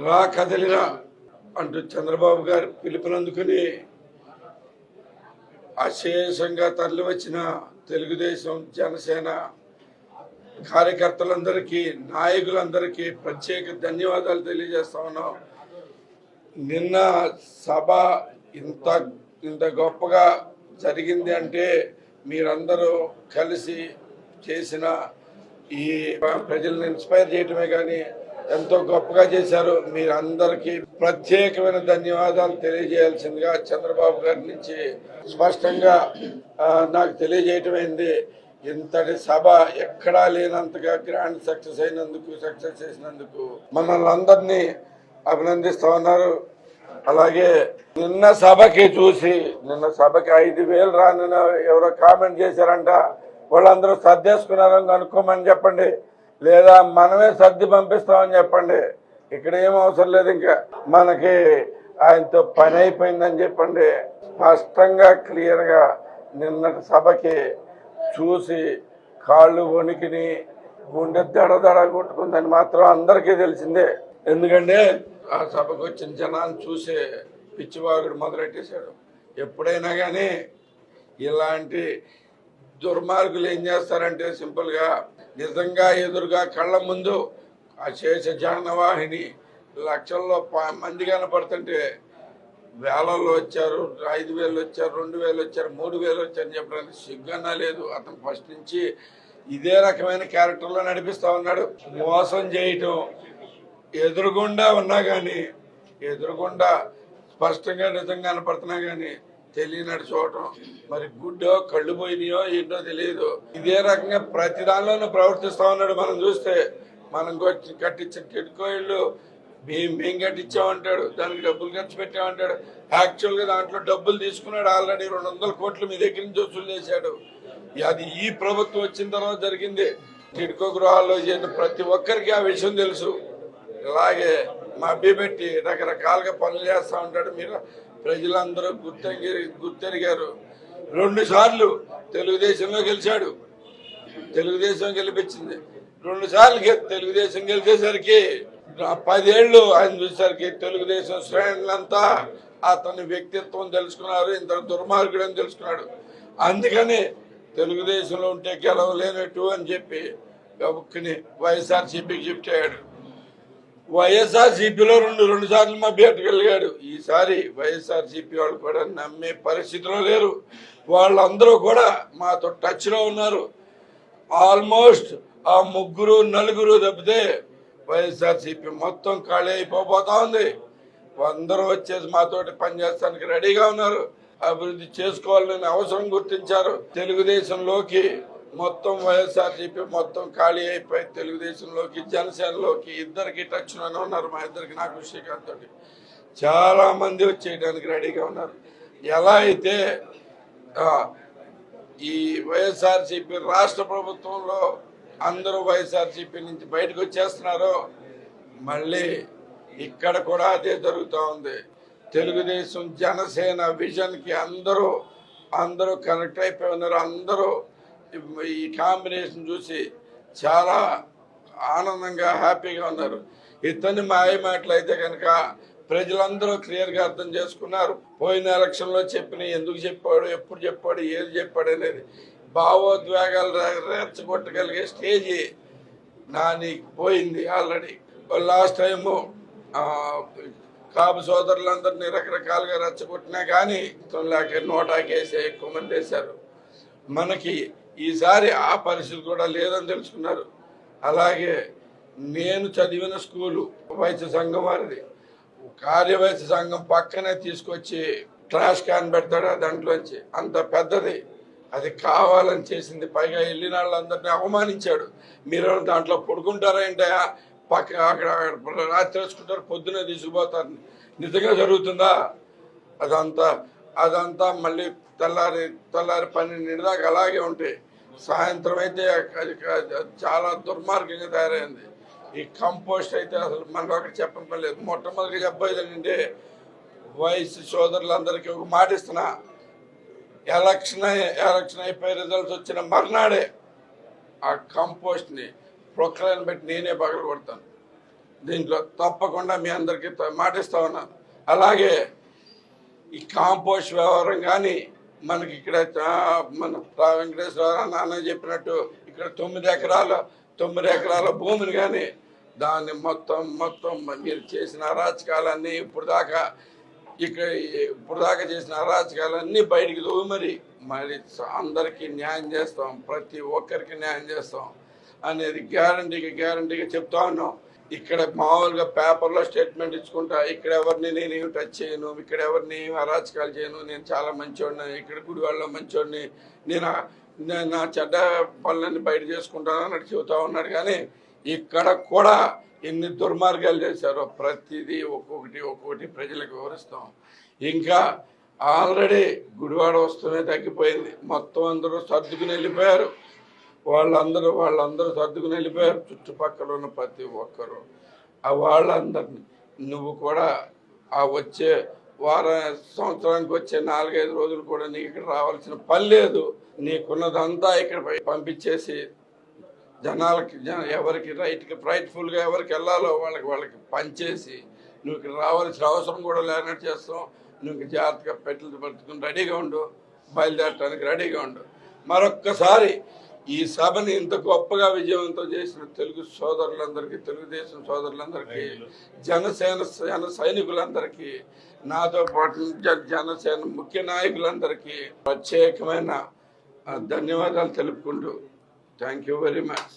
రా కదలిరా అంటూ చంద్రబాబు గారు పిలుపునందుకుని అశేషంగా తరలి వచ్చిన తెలుగుదేశం జనసేన కార్యకర్తలందరికీ నాయకులందరికీ ప్రత్యేక ధన్యవాదాలు తెలియజేస్తా ఉన్నాం. నిన్న సభ ఇంత ఇంత గొప్పగా జరిగింది అంటే మీరందరూ కలిసి చేసిన ఈ ప్రజలను ఇన్స్పైర్ చేయటమే కానీ ఎంతో గొప్పగా చేశారు. మీరందరికీ ప్రత్యేకమైన ధన్యవాదాలు తెలియజేయాల్సిందిగా చంద్రబాబు గారి నుంచి స్పష్టంగా నాకు తెలియజేయటమైంది. ఇంతటి సభ ఎక్కడా లేనంతగా గ్రాండ్ సక్సెస్ అయినందుకు సక్సెస్ చేసినందుకు మనల్ని అందరినీ అభినందిస్తా ఉన్నారు. అలాగే నిన్న సభకి చూసి నిన్న సభకి ఐదు వేలు రానని ఎవరో కామెంట్ చేశారంట. వాళ్ళందరూ సర్దేసుకున్నారని కనుక్కోమని చెప్పండి. లేదా మనమే సర్ది పంపిస్తామని చెప్పండి. ఇక్కడ ఏం అవసరం లేదు ఇంకా. మనకి ఆయనతో పని అయిపోయిందని చెప్పండి. స్పష్టంగా క్లియర్గా నిన్నటి సభకి చూసి కాళ్ళు వణికిని గుండె దడ దడ కొట్టుకుందని మాత్రం అందరికీ తెలిసిందే. ఎందుకంటే ఆ సభకు వచ్చిన జనాన్ని చూసే పిచ్చివాగుడు మొదలెట్టేశాడు. ఎప్పుడైనా కానీ ఇలాంటి దుర్మార్గులు ఏం చేస్తారంటే సింపుల్గా నిజంగా ఎదురుగా కళ్ళ ముందు ఆ శేష జానవాహిని లక్షల్లో ప- మంది కనపడుతుంటే వేలల్లో వచ్చారు ఐదు వేలు వచ్చారు రెండు వేలు వచ్చారు మూడు వేలు వచ్చారని చెప్పడానికి సిగ్గన్నా లేదు. అతను ఫస్ట్ నుంచి ఇదే రకమైన క్యారెక్టర్లో నడిపిస్తూ ఉన్నాడు. మోసం చేయటం ఎదురుగుండా ఉన్నా కానీ ఎదురుగుండా స్పష్టంగా నిజంగా కనపడుతున్నా కానీ తెలియనట్టు చూడటం. మరి గుడ్డో కళ్ళు పోయినాయో ఏంటో తెలియదు ఇదే రకంగా ప్రతి దానిలోనూ ప్రవర్తిస్తా ఉన్నాడు మనం చూస్తే. మనం కట్టించిన కిటికో ఇల్లు మేము మేము కట్టించామంటాడు దానికి డబ్బులు ఖర్చు పెట్టామంటాడు. యాక్చువల్గా దాంట్లో డబ్బులు తీసుకున్నాడు ఆల్రెడీ రెండు వందల కోట్లు మీ దగ్గర నుంచి వసూలు చేశాడు. అది ఈ ప్రభుత్వం వచ్చిన తర్వాత జరిగింది. టిడ్కో గృహాల్లో చేసిన ప్రతి ఒక్కరికి ఆ విషయం తెలుసు. ఇలాగే పెట్టి రకరకాలుగా పనులు చేస్తూ ఉంటాడు. మీరు ప్రజలందరూ గుర్తెరి గుర్తెరిగారు. రెండు సార్లు తెలుగుదేశంలో గెలిచాడు. తెలుగుదేశం గెలిపించింది. రెండు సార్లు తెలుగుదేశం గెలిచేసరికి పదేళ్ళు ఆయన చూసేసరికి తెలుగుదేశం శ్రేణులంతా అతని వ్యక్తిత్వం తెలుసుకున్నారు ఇంత దుర్మార్గుడు అని తెలుసుకున్నాడు. అందుకని తెలుగుదేశంలో ఉంటే గెలవలేనట్టు అని చెప్పి గబుక్కుని వైఎస్ఆర్సీపీకి షిఫ్ట్ అయ్యాడు. వైఎస్ఆర్ సిపిలో రెండు రెండు సార్లు మా బయటకెళ్ళాడు ఈసారి వైఎస్ఆర్ సిపి వాళ్ళు కూడా నమ్మే పరిస్థితిలో లేరు. వాళ్ళందరూ కూడా మాతో టచ్లో ఉన్నారు. ఆల్మోస్ట్ ఆ ముగ్గురు నలుగురు తప్పితే వైఎస్ఆర్ సిపి మొత్తం ఖాళీ అయిపోతా ఉంది. అందరూ వచ్చేసి మాతోటి పనిచేస్తానికి రెడీగా ఉన్నారు. అభివృద్ధి చేసుకోవాలని అవసరం గుర్తించారు. తెలుగుదేశంలోకి మొత్తం వైఎస్ఆర్సీపీ మొత్తం ఖాళీ అయిపోయి తెలుగుదేశంలోకి జనసేనలోకి ఇద్దరికి టచ్లోనే ఉన్నారు మా ఇద్దరికి నాకు శ్రీకాంత్ తోటి చాలా మంది వచ్చేయడానికి రెడీగా ఉన్నారు. ఎలా అయితే ఈ వైఎస్ఆర్సీపీ రాష్ట్ర ప్రభుత్వంలో అందరూ వైఎస్ఆర్సీపీ నుంచి బయటకు వచ్చేస్తున్నారో మళ్ళీ ఇక్కడ కూడా అదే జరుగుతూ ఉంది. తెలుగుదేశం జనసేన విజన్కి అందరూ అందరూ కనెక్ట్ అయిపోయి ఉన్నారు. అందరూ ఈ కాంబినేషన్ చూసి చాలా ఆనందంగా హ్యాపీగా ఉన్నారు. ఇతని మాయ మాటలు అయితే కనుక ప్రజలందరూ క్లియర్గా అర్థం చేసుకున్నారు. పోయిన ఎలక్షన్లో చెప్పిన ఎందుకు చెప్పాడు ఎప్పుడు చెప్పాడు ఏది చెప్పాడు అనేది భావోద్వేగాలు రెచ్చగొట్టగలిగే స్టేజి నాని పోయింది ఆల్రెడీ. లాస్ట్ టైము కాపు సోదరులందరినీ రకరకాలుగా రెచ్చగొట్టినా కానీ లేక నోటాకేసి ఎక్కువ మంది వేశారు. మనకి ఈసారి ఆ పరిస్థితి కూడా లేదని తెలుసుకున్నారు. అలాగే నేను చదివిన స్కూలు వైద్య సంఘం వారిది. కార్యవైద్య సంఘం పక్కనే తీసుకొచ్చి ట్రాష్ క్యాన్ పెడతాడు దాంట్లోంచి. అంత పెద్దది. అది కావాలని చేసింది. పైగా వెళ్ళిన వాళ్ళందరినీ అవమానించాడు. మీరు దాంట్లో పడుకుంటారా ఏంటయా పక్క అక్కడ రాత్రి వేసుకుంటారు పొద్దునే తీసుకుపోతారు. నిజంగా జరుగుతుందా? అదంతా అదంతా మళ్ళీ తెల్లారి తెల్లారి పన్నెండు దాకా అలాగే ఉంటాయి సాయంత్రం అయితే చాలా దుర్మార్గంగా తయారైంది. ఈ కంపోస్ట్ అయితే అసలు మనకు ఒకటి చెప్పలేదు మొట్టమొదటిగా చెప్పేది ఏంటంటే వయసు సోదరులందరికీ ఒక మాట ఇస్తున్నా. ఎలక్షన్ అయి- ఎలక్షన్ అయిపోయి రిజల్ట్స్ వచ్చిన మర్నాడే ఆ కంపోస్ట్ని ప్రొక్లైన్ పెట్టి నేనే పగల కొడతాను. దీంట్లో తప్పకుండా మీ అందరికీ త- మాటిస్తా ఉన్నాను. అలాగే ఈ కాంపోస్ట్ వ్యవహారం కానీ మనకి ఇక్కడ మన రా- వెంకటేశ్వర నాన్న చెప్పినట్టు ఇక్కడ తొమ్మిది ఎకరాల తొమ్మిది ఎకరాల భూమిని కానీ దాన్ని మొత్తం మొత్తం మీరు చేసిన అరాచకాలన్నీ ఇప్పుడు దాకా ఇక్కడ ఇప్పుడు దాకా చేసిన అరాచకాలన్నీ బయటికి తోవి మరి. మరి అందరికీ న్యాయం చేస్తాం ప్రతి ఒక్కరికి న్యాయం చేస్తాం అనేది గ్యారంటీగా గ్యారంటీగా చెప్తా ఉన్నాం. ఇక్కడ మామూలుగా పేపర్లో స్టేట్మెంట్ ఇచ్చుకుంటా ఇక్కడ ఎవరిని నేను ఏమి టచ్ చేయను ఇక్కడ ఎవరిని ఏమి అరాచకాలు చేయను నేను చాలా మంచివాడిని ఇక్కడ గుడివాళ్ళలో మంచివాడిని నేను నేను నా చెడ్డ పనులన్నీ బయట చేసుకుంటాను అన్నట్టు చెబుతా ఉన్నాడు. కానీ ఇక్కడ కూడా ఎన్ని దుర్మార్గాలు చేశారో ప్రతిదీ ఒక్కొక్కటి ఒక్కొక్కటి ప్రజలకు వివరిస్తాం. ఇంకా ఆల్రెడీ గుడివాడ వస్తువునే తగ్గిపోయింది. మొత్తం అందరూ సర్దుకుని వెళ్ళిపోయారు. వాళ్ళందరూ వాళ్ళందరూ సర్దుకుని వెళ్ళిపోయారు. చుట్టుపక్కల ఉన్న ప్రతి ఒక్కరు. ఆ వాళ్ళందరినీ నువ్వు కూడా ఆ వచ్చే వారం సంవత్సరానికి వచ్చే నాలుగైదు రోజులు కూడా నీకు ఇక్కడ రావాల్సిన పని లేదు. నీకున్నదంతా ఇక్కడ పంపించేసి జనాలకి జన ఎవరికి రైట్కి రైట్ఫుల్గా ఎవరికి వెళ్ళాలో వాళ్ళకి వాళ్ళకి పనిచేసి నువ్వు ఇక్కడ రావాల్సిన అవసరం కూడా లేనట్టు చేస్తాం. నువ్వు జాగ్రత్తగా పెట్టలు పట్టుకుని రెడీగా ఉండు. బయలుదేరటానికి రెడీగా ఉండు. మరొక్కసారి ఈ సభని ఇంత గొప్పగా విజయవంతం చేసిన తెలుగు సోదరులందరికీ తెలుగుదేశం సోదరులందరికీ జనసేన జన సైనికులందరికీ నాతో పాటు జనసేన ముఖ్య నాయకులందరికీ ప్రత్యేకమైన ధన్యవాదాలు తెలుపుకుంటూ. Thank you very much